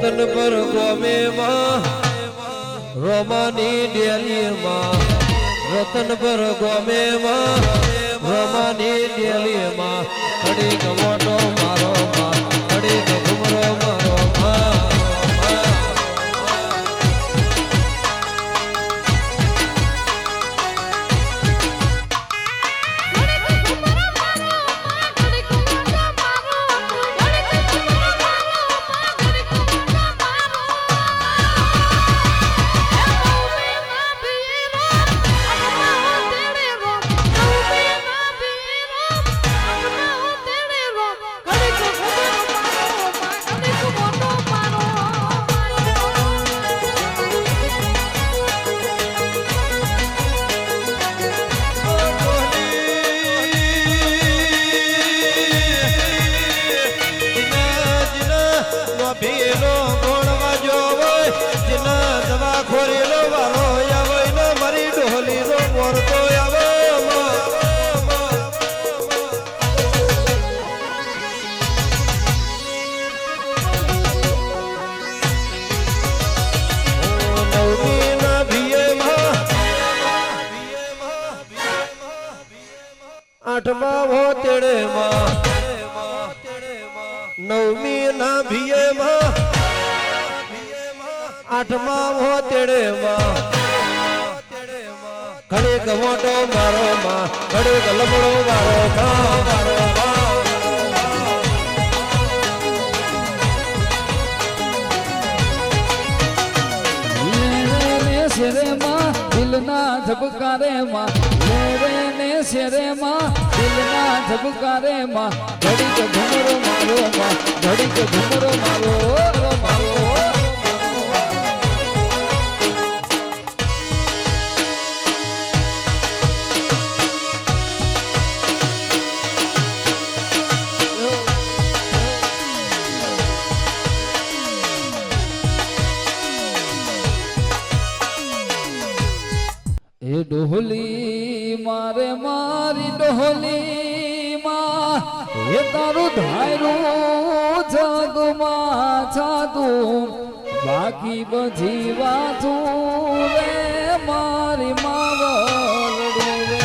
રતન પર ગોમે માં રોમાની ડેલીમાં. રતન પર ગોમે માં રોમાની ગમોટો જીના ગોળવા જોવો, જીના દવા ખોરીનો વાલો આવે નો મારી ડોલીનો મોરતો આવે. ના આઠમા હો તેડે માં નવમી ના ભીએ માં આઠમા હો તેડે માં ઘડીક મોટો મારો માં ઘડીક લમડો મારો માં મારો માં ને શેરે માં દિલના ધબકારે માં લેરે ને શેરે માં દિલના ધબકારે માં ઘડીક ઘુમરો મારો એ ડોહલી મારે મારી ડોહલી. એ તારું ધાયરું જગમાં છાતું. બાકી બધી વાતું રે મારી માવલડી રે.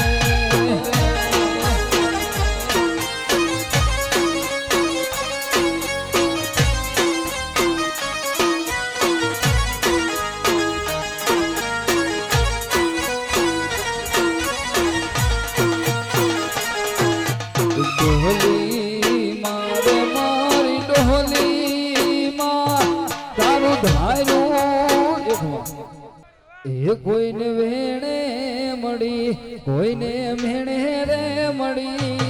એ કોઈને વેણે મળી કોઈને મેણે રે મળી.